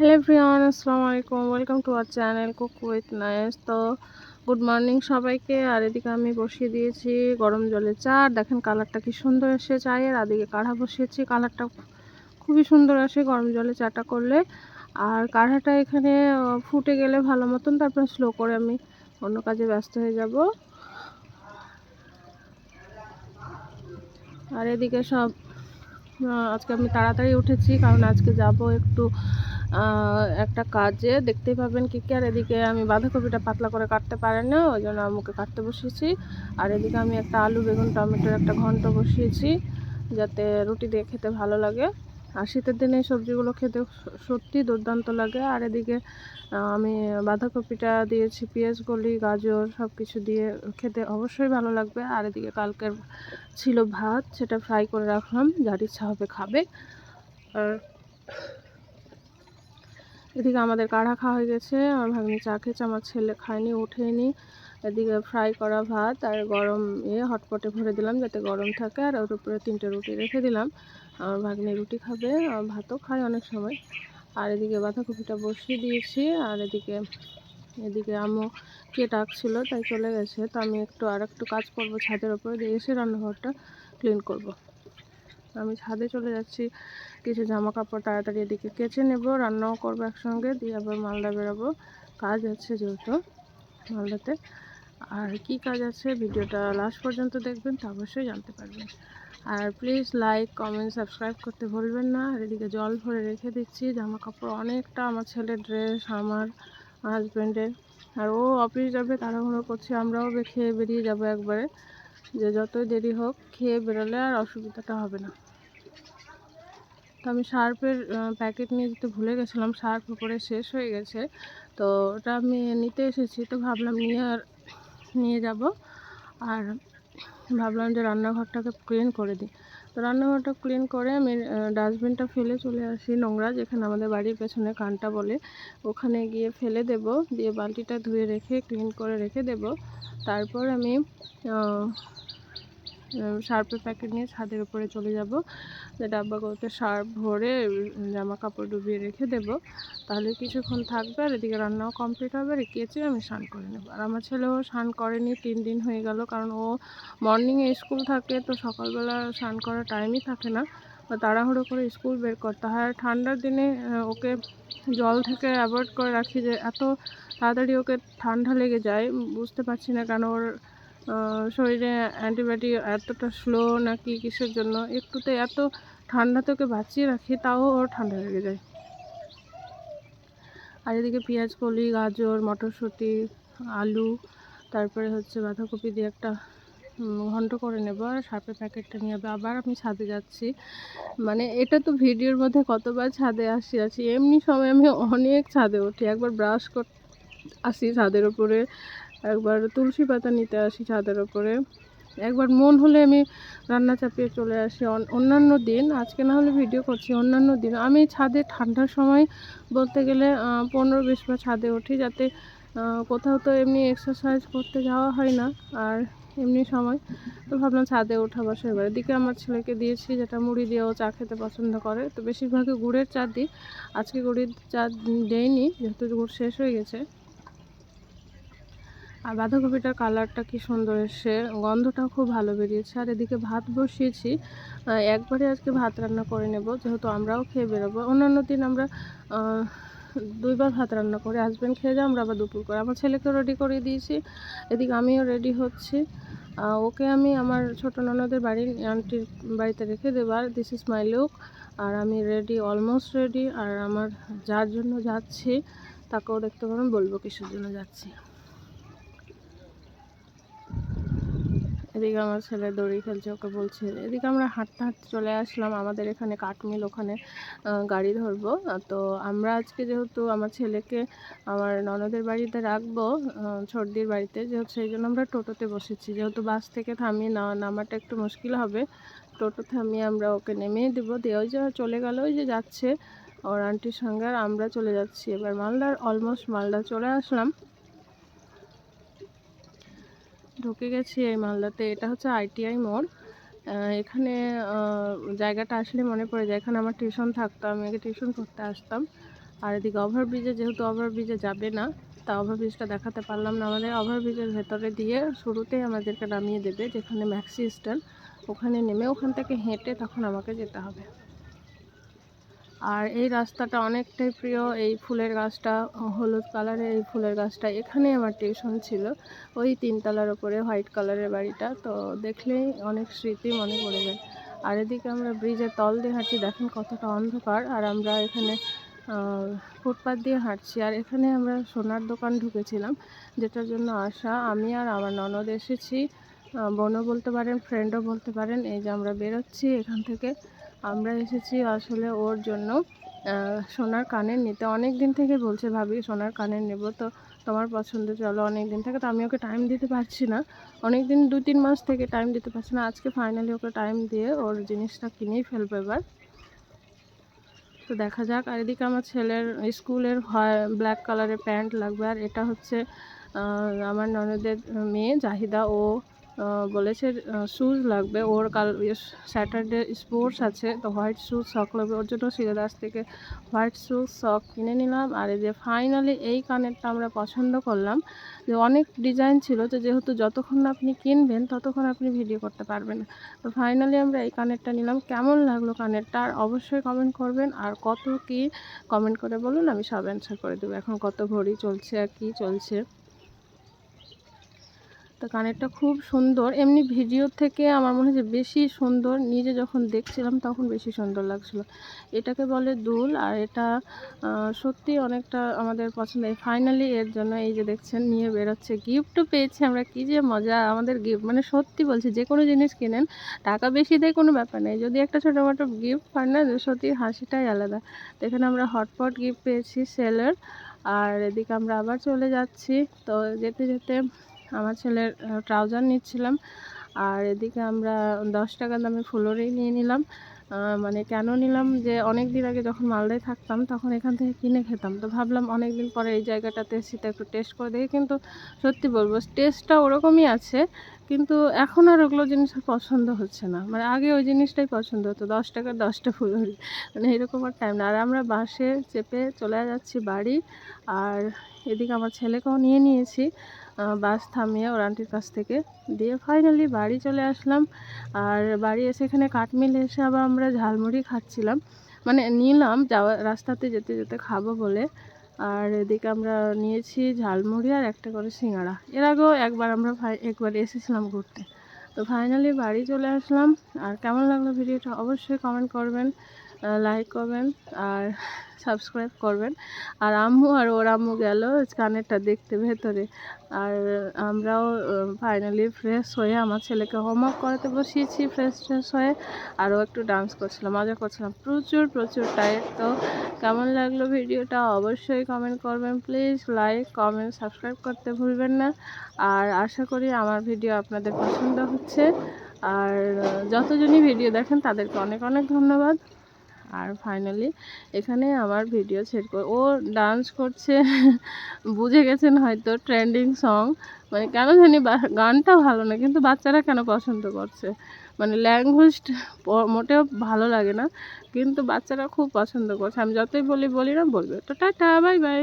Hello Priyan আসসালামু আলাইকুম। Welcome to our channel cook with nice তো গুড মর্নিং সবাইকে। আর এদিকে আমি বসিয়ে দিয়েছি গরম জলে চা। আর দেখেন কালারটা কি সুন্দর এসে চায়ের। আর এদিকে কাঢ়া বসিয়েছি। কালারটা খুবই সুন্দর আসে গরম জলে চাটা করলে। আর কাঢ়াটা এখানে ফুটে গেলে ভালো মতন। তারপর স্লো করে আমি অন্য কাজে ব্যস্ত হয়ে যাব। আর এদিকে সব আজকে আমি তাড়াতাড়ি উঠেছি। কারণ আজকে যাব একটু একটা কাজে দেখতেই পাবেন কি কি। আর এদিকে আমি বাঁধাকপিটা পাতলা করে কাটতে পারেন না, ওই জন্য আম্মুকে কাটতে বসিয়েছি। আর এদিকে আমি একটা আলু, বেগুন, টমেটোর একটা ঘন্ট বসিয়েছি, যাতে রুটি দিয়ে খেতে ভালো লাগে। আর শীতের দিনে এই সবজিগুলো খেতে সত্যি দুর্দান্ত লাগে। আর এদিকে আমি বাঁধাকপিটা দিয়েছি পেঁয়াজ কলি গাজর সব কিছু দিয়ে খেতে অবশ্যই ভালো লাগবে। আর এদিকে কালকের ছিল ভাত, সেটা ফ্রাই করে রাখলাম, যার ইচ্ছা হবে খাবে। আর এদিকে আমাদের কাঢ়া খাওয়া হয়ে গেছে। আমার ভাগ্নি চা খেয়েছে, আমার ছেলে খায়নি ওঠেনি এদিকে ফ্রাই করা ভাত আর গরম ইয়ে হটপটে ভরে দিলাম যাতে গরম থাকে আর ওর উপরে তিনটে রুটি রেখে দিলাম। আমার ভাগ্নি রুটি খাবে ভাতও খায় অনেক সময়। আর এদিকে বাঁধাকপিটা বসিয়ে দিয়েছি আর এদিকে এদিকে আম্মু কে ডাকছিল তাই চলে গেছে। তো আমি একটু আর একটু কাজ করব ছাদের ওপরে দিয়ে, এসে রান্নাঘরটা ক্লিন করব। আমি ছাদে চলে যাচ্ছি। কিছু জামা কাপড় তাড়াতাড়ি এদিকে কেচে নেব, রান্নাও করব একসঙ্গে, দিয়ে আবার মালদা বেরোবো। কাজ আছে যেহেতু মালদাতে। আর কি কাজ আছে ভিডিওটা লাস্ট পর্যন্ত দেখবেন, তা অবশ্যই জানতে পারবেন। আর প্লিজ লাইক কমেন্ট সাবস্ক্রাইব করতে ভুলবেন না। আর এদিকে জল ভরে রেখে দিচ্ছি জামা কাপড় অনেকটা আমার ছেলের ড্রেস আমার হাজব্যান্ডের আর ও অফিস যাবে, তাড়াহুড়ো করছে, আমরাও খেয়ে বেরিয়ে যাব একবারে। যে যতই দেরি হোক, খেয়ে বেরোলে আর অসুবিধাটা হবে না। তো আমি শার্পের প্যাকেট নিয়ে যেতে ভুলে গেছিলাম, শার্প উপরে শেষ হয়ে গেছে। তো ওটা আমি নিতে এসেছি, তো ভাবলাম নিয়ে আর, নিয়ে যাব। আর ভাবলাম যে রান্নাঘরটাকে ক্লিন করে দিই। তো রান্নাঘরটা ক্লিন করে আমি ডাস্টবিনটা ফেলে চলে আসি নোংরা, যেখানে আমাদের বাড়ির পেছনে কানটা বলে। ওখানে গিয়ে ফেলে দেব, দিয়ে বালতিটা ধুয়ে রেখে ক্লিন করে রেখে দেব। তারপর আমি আহ, শার্পের প্যাকেট নিয়ে ছাদের উপরে চলে যাব। যে ডাব্বাগুলোতে সার্ফ ভরে জামা কাপড় ডুবিয়ে রেখে দেব। তাহলে কিছুক্ষণ থাকবে আর এদিকে রান্নাও কমপ্লিট হবে আর কেচে আমি স্নান করে নেব। আর আমার ছেলেও স্নান করেনি তিন দিন হয়ে গেল কারণ ও মর্নিংয়ে স্কুল থাকে তো সকালবেলা স্নান করার টাইমই থাকে না। তাড়াহুড়ো করে স্কুল বের করতে হয়। আর ঠান্ডার দিনে ওকে জল থেকে অ্যাভয়েড করে রাখি যে এত তাড়াতাড়ি ওকে ঠান্ডা লেগে যায় বুঝতে পারছি না কেন ওর শরীরে অ্যান্টিবায়োটিক এতটা স্লো নাকি কিসের জন্য? একটুতে এত ঠান্ডা তোকে বাঁচিয়ে রাখি, তাও ওর ঠান্ডা লেগে যায়। আর এদিকে পেঁয়াজ, কলি, গাজর, মটরশুঁটি, আলু, তারপরে হচ্ছে বাঁধাকপি দিয়ে একটা ঘন্ট করে নেব আর সাপের প্যাকেটটা নিয়ে যাব। আবার আমি ছাদে যাচ্ছি। মানে এটা তো ভিডিওর মধ্যে কতবার ছাদে আসি, আছি। এমনি সময় আমি অনেক ছাদে উঠি। একবার ব্রাশ কর আসি ছাদের ওপরে একবার তুলসী পাতা নিতে আসি ছাদের ওপরে একবার মন হলে আমি রান্না চাপিয়ে চলে আসি। অন- অন্যান্য দিন, আজকে না হলে ভিডিও করছি, অন্যান্য দিন। আমি ছাদে ঠান্ডার সময় বলতে গেলে পনেরো বিশ বার ছাদে উঠি যাতে কোথাও তো এমনি এক্সারসাইজ করতে যাওয়া হয় না, আর এমনি সময়। তো ভাবলাম ছাদে ওঠা বসে এবার। এদিকে আমার ছেলেকে দিয়েছি যেটা মুড়ি দিয়েও চা খেতে পছন্দ করে। তো বেশিরভাগই গুড়ের চা দিই। আজকে গুড়ের চা দেয়নি যেহেতু গুড় শেষ হয়ে গেছে। আর বাঁধাকপিটার কালারটা কি সুন্দর এসে গন্ধটাও খুব ভালো বেরিয়েছে। আর এদিকে ভাত বসিয়েছি। একবারে আজকে ভাত রান্না করে নেব, যেহেতু আমরাও খেয়ে বেরোবো। অন্যান্য দিন আমরা দুইবার ভাত রান্না করি। হাজব্যান্ড খেয়ে যায় আমরা আবার দুপুর করে। আমার ছেলেকেও রেডি করে দিয়েছি। এদিকে আমিও রেডি হচ্ছি। ওকে আমি আমার ছোট ননদের বাড়ির আন্টির বাড়িতে রেখে দেবো। আর দিস ইজ মাই লুক আর আমি রেডি অলমোস্ট রেডি আর আমার যার জন্য যাচ্ছি, তাকেও দেখতে পারেন বলব কিসের জন্য যাচ্ছি। এদিকে আমার ছেলে দড়ি খেলছে, ওকে বলছে, এদিকে আমরা হাঁটতে হাঁটতে চলে আসলাম, আমাদের এখানে কাঠমিল, ওখানে গাড়ি ধরবো। তো আমরা আজকে যেহেতু আমার ছেলেকে আমার ননদের বাড়িতে রাখব সর্দির বাড়িতে, যেহেতু সেই জন্য আমরা টোটোতে বসেছি। যেহেতু বাস থেকে থামিয়ে না, নামাটা একটু মুশকিল হবে, টোটো থামিয়ে আমরা ওকে নেমেই দেবো। দিয়ে ওই যে চলে গেল, ওই যে যাচ্ছে, ওর আন্টির সঙ্গে, আর আমরা চলে যাচ্ছি। এবার মালদার, অলমোস্ট মালদা চলে আসলাম। ঢুকে গেছি এই মালদাতে। এটা হচ্ছে আইটিআই মোড়। এখানে জায়গাটা আসলে মনে পড়ে যায়। এখানে আমার টিউশন থাকতো, আমি আগে টিউশন করতে আসতাম। আর এদিকে ওভারব্রিজে যেহেতু ওভারব্রিজে যাবে না, তা ওভারব্রিজটা দেখাতে পারলাম না। আমাদের ওভারব্রিজের ভেতরে দিয়ে শুরুতেই আমাদেরকে নামিয়ে দেবে, যেখানে ম্যাক্সি স্ট্যান্ড ওখানে নেমে ওখান থেকে হেঁটে তখন আমাকে যেতে হবে। আর এই রাস্তাটা অনেকটাই প্রিয়। এই ফুলের গাছটা, হলুদ কালারের এই ফুলের গাছটা এখানেই আমার টিউশন ছিল। ওই তিনতলার ওপরে হোয়াইট কালারের বাড়িটা। তো দেখলেই অনেক স্মৃতি মনে পড়ে যায়। আর এদিকে আমরা ব্রিজের তল দিয়ে হাঁটছি। দেখেন কতটা অন্ধকার। আর আমরা এখানে ফুটপাথ দিয়ে হাঁটছি। আর এখানে আমরা সোনার দোকান ঢুকেছিলাম, যেটার জন্য আসা আমি আর আমার ননদ এসেছি। বোনও বলতে পারেন ফ্রেন্ডও বলতে পারেন। এই যে আমরা বেরোচ্ছি এখান থেকে। আমরা এসেছি আসলে ওর জন্য সোনার কানের নিতে। অনেক দিন থেকে বলছে, ভাবি, সোনার কানের নেব। তো তোমার পছন্দ, চলো অনেক দিন থেকে। তো আমি ওকে টাইম দিতে পারছি না। অনেক দিন দু তিন মাস থেকে টাইম দিতে পারছি না। আজকে ফাইনালি ওকে টাইম দিয়ে ওর জিনিসটা কিনেই ফেলব এবার। তো দেখা যাক। আর এদিকে আমার ছেলের স্কুলের হয় ব্ল্যাক কালারের প্যান্ট লাগবে। আর এটা হচ্ছে আমার ননদের মেয়ে, জাহিদা। ও বলেছে শ্যুজ লাগবে। ওর কাল স্যাটারডে স্পোর্টস আছে, তো হোয়াইট শ্যুজ শখ লাগবে। ওর জন্য শিলাদাস থেকে হোয়াইট শ্যুজ শখ কিনে নিলাম। আর এই যে ফাইনালি এই কানেরটা আমরা পছন্দ করলাম, যে অনেক ডিজাইন ছিল, তো যেহেতু যতক্ষণ আপনি কিনবেন, ততক্ষণ আপনি ভিডিও করতে পারবেন তো ফাইনালি আমরা এই কানেরটা নিলাম। কেমন লাগল কানেরটা? আর অবশ্যই কমেন্ট করবেন। আর কত কি কমেন্ট করে বলুন, আমি সব অ্যান্সার করে দেবো। এখন কত ঘড়ি চলছে আর কী চলছে। তো কানেরটা খুব সুন্দর। এমনি ভিডিও থেকে আমার মনে হচ্ছে বেশি সুন্দর। নিজে যখন দেখছিলাম তখন বেশি সুন্দর লাগছিল। এটাকে বলে দুল আর এটা সত্যি অনেকটা আমাদের পছন্দ। ফাইনালি এর জন্য এই যে দেখছেন, নিয়ে বেরোচ্ছে। গিফটও পেয়েছি আমরা, কি যে মজা। আমাদের গিফট মানে সত্যি বলছি, যে কোনো জিনিস কিনেন, টাকা বেশি দেয় কোনো ব্যাপার নেই। যদি একটা ছোটোখাটো গিফট পান না সত্যি হাসিটাই আলাদা। এখানে আমরা হটপট গিফট পেয়েছি সেলের আর এদিকে আমরা আবার চলে যাচ্ছি। তো যেতে যেতে আমার ছেলের ট্রাউজার নিচ্ছিলাম। আর এদিকে আমরা দশ টাকা দামে ফুলরেই নিয়ে নিলাম। মানে কেন নিলাম যে অনেক দিন আগে যখন মালদায় থাকতাম তখন এখান থেকে কিনে খেতাম। তো ভাবলাম অনেক দিন পরে এই জায়গাটাতে তো একটু টেস্ট করে দেখি। কিন্তু সত্যি বলব টেস্টটা ওরকমই আছে। কিন্তু এখন আর ওগুলো জিনিস পছন্দ হচ্ছে না। মানে আগে ওই জিনিসটাই পছন্দ হতো, দশ টাকার দশটা ফুলরি মানে এরকম আর টাইম না। আর আমরা বাসে চেপে চলে যাচ্ছি বাড়ি। আর এদিকে আমার ছেলেকেও নিয়ে নিয়েছি। বাস থামিয়ে ওর আন্টির কাছ থেকে দিয়ে ফাইনালি বাড়ি চলে আসলাম। আর বাড়ি এসে এখানে কাঠমিলে এসে আবার আমরা ঝালমুড়ি খাচ্ছিলাম। মানে নিলাম, যাওয়া, রাস্তাতে যেতে যেতে খাব বলে। আর এদিকে আমরা নিয়েছি ঝালমুড়ি আর একটা করে সিঙ্গাড়া। এর আগেও একবার আমরা একবার এসেছিলাম ঘুরতে। তো ফাইনালি বাড়ি চলে আসলাম। আর কেমন লাগল ভিডিওটা অবশ্যই কমেন্ট করবেন। লাইক করবেন আর সাবস্ক্রাইব করবেন। আর আম্মু আর ওর আম্মু গেল কানেরটা দেখতে ভেতরে। আর আমরাও ফাইনালি ফ্রেশ হয়ে আমার ছেলেকে হোমওয়ার্ক করাতে বসিয়েছি ফ্রেশ ফ্রেশ হয়ে। আরও একটু ডান্স করছিলাম মজা করছিলাম প্রচুর প্রচুর টাইট তো কেমন লাগল ভিডিওটা অবশ্যই কমেন্ট করবেন। প্লিজ লাইক কমেন্ট সাবস্ক্রাইব করতে ভুলবেন না। আর আশা করি আমার ভিডিও আপনাদের পছন্দ হচ্ছে। আর যতজনই ভিডিও দেখেন তাদেরকে অনেক অনেক ধন্যবাদ। আর ফাইনালি এখানে আমার ভিডিও ছেড় করে ও ডান্স করছে, বুঝে গেছেন হয়তো ট্রেন্ডিং সং মানে কেন জানি গানটা ভালো না, কিন্তু বাচ্চারা কেন পছন্দ করছে? মানে ল্যাঙ্গুয়েজ মোটেও ভালো লাগে না, কিন্তু বাচ্চারা খুব পছন্দ করছে। আমি যতই বলি বলি না, বলবে। তো টাটা বাই বাই